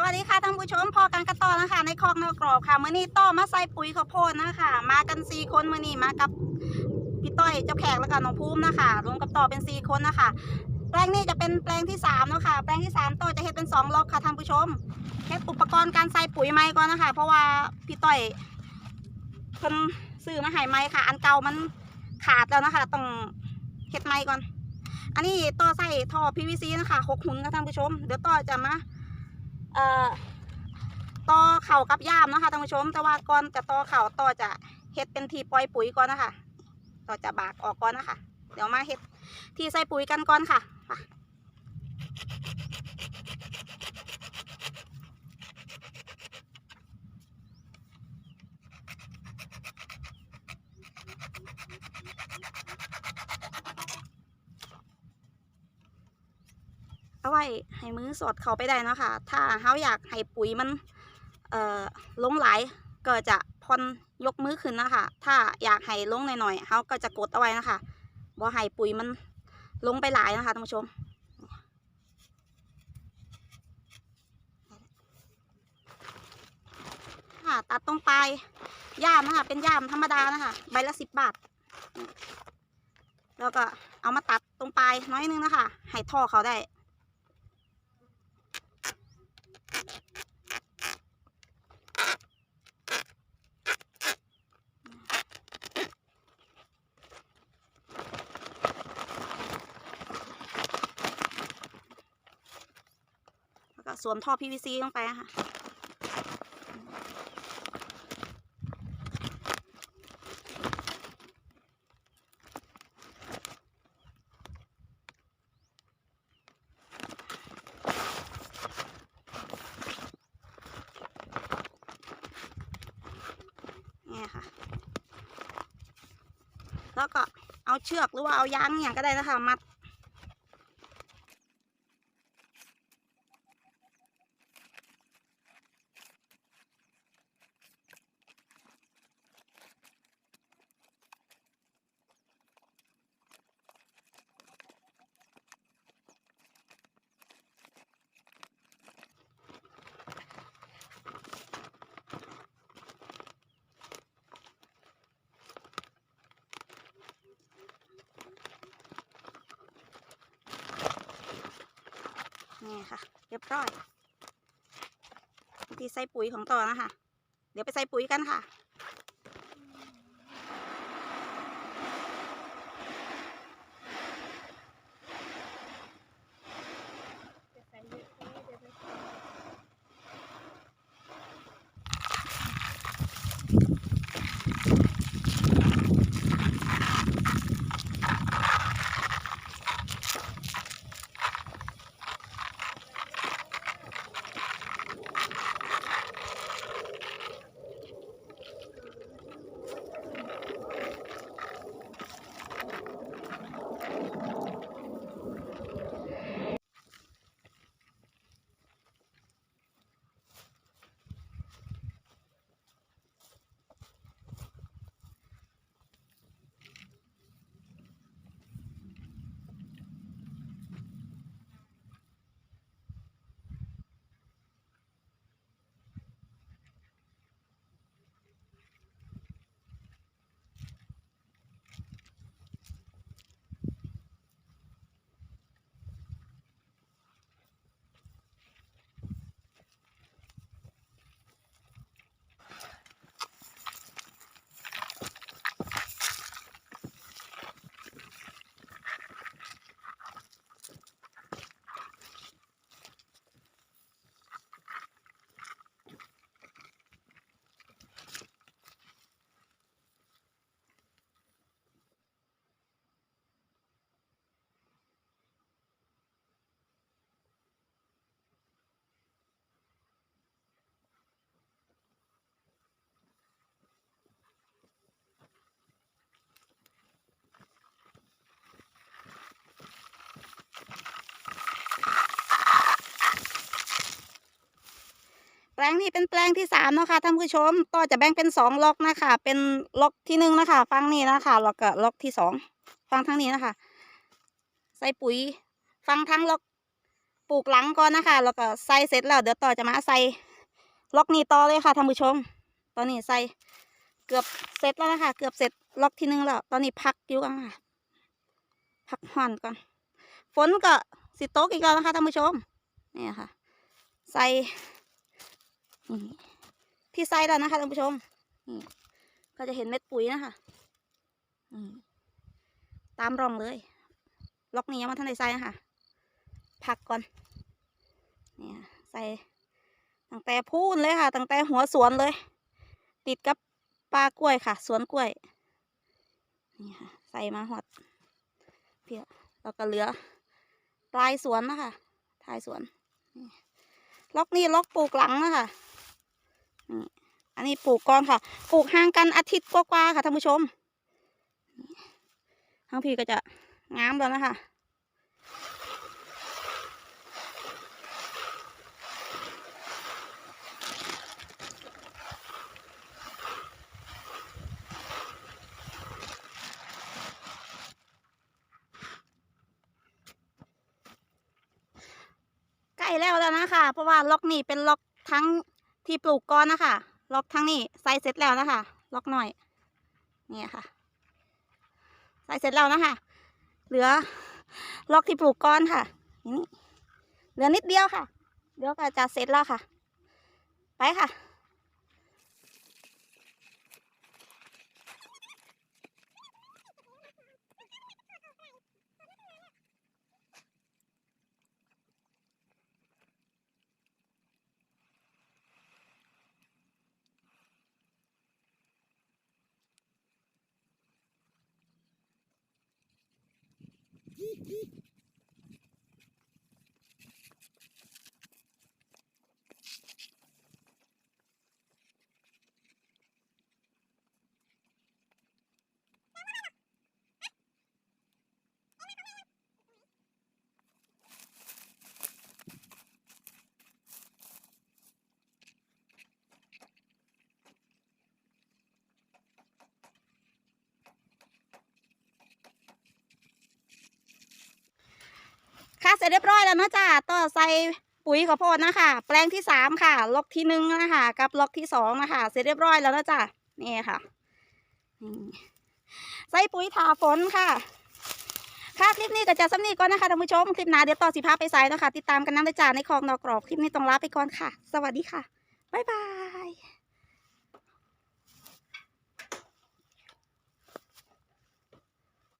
สวัสดีค่ะท่านผู้ชมพอกันกระต่อนะคะในคลองนอกกรอบค่ะมื่อนี้ต่อมาใส่ปุ๋ยข้าวโพดนะคะ มากันสี่คนมื่อนี้มากับพี่ต้อยเจ้าแขกแล้วก็น้องภูมินะคะรวมกับต่อเป็นสี่คนนะคะ แปลงนี้จะเป็นแปลงที่สามนะค่ะแปลงที่สามต่อจะเฮ็ดเป็นสองล็อกค่ะท่านผู้ชมเฮ็ดอุปกรณ์การใส่ปุ๋ยไม้ก่อนนะคะ เพราะว่าพี่ต้อยเพิ่นซื้อมาให้ไม้ค่ะ อันเก่ามันขาดแล้วนะคะต้องเฮ็ดไม้ก่อน อันนี้ต่อใส่ท่อ PVC นะคะหกหุ่นค่ะท่านผู้ชม เดี๋ยวต่อจะมา เอ่อต่อเข่ากับย่ามนะคะท่านผู้ชม แต่ว่าก่อนจะต่อเข่าต่อจะเฮ็ดเป็นทีปล่อยปุ๋ยก่อนนะคะต่อจะบากออกก่อนนะคะ เดี๋ยวมาเฮ็ดทีใส่ปุ๋ยกันก่อนค่ะ เอาไว้ให้มือสอดเข้าไปได้เนาะค่ะ ถ้าเฮาอยากให้ปุ๋ยมันเอ่อลงหลก็จะผ่อนยกมือขึ้นนะคะ ถ้าอยากให้ลงหน่อยๆเขาก็จะกดเอาไว้นะคะบ่ให้ปุ๋ยมันลงไปหลายนะคะท่านผู้ชมค่ะตัดตรงปลายย่ามนะคะ เป็นย่ามธรรมดานะคะ ใบละสิบบาท แล้วก็เอามาตัดตรงปลายน้อยนึงนะคะ ให้ท่อเขาได้ ก็สวมท่อ PVC ลงไปค่ะ นี่ค่ะ แล้วก็เอาเชือกหรือว่าเอายางอย่างก็ได้นะคะมัด นี่ค่ะ เรียบร้อยวิธีใส่ปุ๋ยของต่อนะคะ เดี๋ยวไปใส่ปุ๋ยกันค่ะ แปลงนี้เป็นแปลงที่สามนะคะท่านผู้ชม ต่อจะแบ่งเป็นสองล็อกนะคะ เป็นล็อกที่หนึ่งนะคะ ฟังนี้นะคะแล้วก็ล็อกที่สองฟังทางนี้นะคะ ใส่ปุ๋ย ฟังทั้งล็อกปลูกหลังก่อนนะคะ แล้วก็ใส่เสร็จแล้วเดี๋ยวต่อจะมาใส่ล็อกนี้ต่อเลยค่ะท่านผู้ชม ตอนนี้ใส่เกือบเสร็จแล้วนะคะ เกือบเสร็จล็อกที่หนึ่งแล้ว ตอนนี้พักอยู่กันค่ะ พักห่อนก่อน ฝนก็สิตกอีกแล้วนะคะท่านผู้ชม นี่ค่ะ ใส่ นี่ที่ใส่แล้วนะคะท่านผู้ชมนี่ก็จะเห็นเม็ดปุ๋ยนะคะอืมตามร่องเลย ล็อกนี้ยังไมาท่านใดใส่นะคะพักก่อนนี่ค่ะใส่ตั้งแต่พูนเลยค่ะ ตั้งแต่หัวสวนเลย ติดกับปลากล้วยค่ะ สวนกล้วย นี่ค่ะ ใส่มาหอดเพียแล้วก็เหลือปลายสวนนะคะท้ายสวนนี่ล็อกนี่ล็อกปลูกหลังนะคะนี่ อันนี้ปลูกก่อนค่ะ ปลูกห่างกันอาทิตย์กว่าๆค่ะท่านผู้ชมทั้งพี่ก็จะงามแล้วนะคะใกล้แล้วแล้วนะคะเพราะว่าล็อกนี่เป็นล็อกทั้ง ที่ปลูกก้อนนะคะ ล็อกทั้งนี้ใส่เสร็จแล้วนะคะ ล็อกหน่อยนี่ค่ะ ใส่เสร็จแล้วนะคะ เหลือล็อกที่ปลูกก้อนค่ะนี่เหลือนิดเดียวค่ะ เดี๋ยวก็จะเสร็จแล้วค่ะ ไปค่ะ ค่ะ เร็จเรียบร้อยแล้วนะจ้าต่อใส่ปุ๋ยข้าวโพดนะคะ แปลงที่สามค่ะ ล็อกที่หนึ่งนะคะ กับล็อกที่สองนะคะ เสร็จเรียบร้อยแล้วนะจ้านี่ค่ะใส่ปุ๋ยถาฝนค่ะ ค่ะคลิปนี้ก็จะสำนีก่อนนะคะท่านผู้ชม คลิปหน้าเดี๋ยวต่อสิพาไปใส่นะคะ ติดตามกันน้ำเลยจ้าในคลองนอกกรอบคลิปนี้ต้องลาไปก่อนค่ะ สวัสดีค่ะ บ๊ายบาย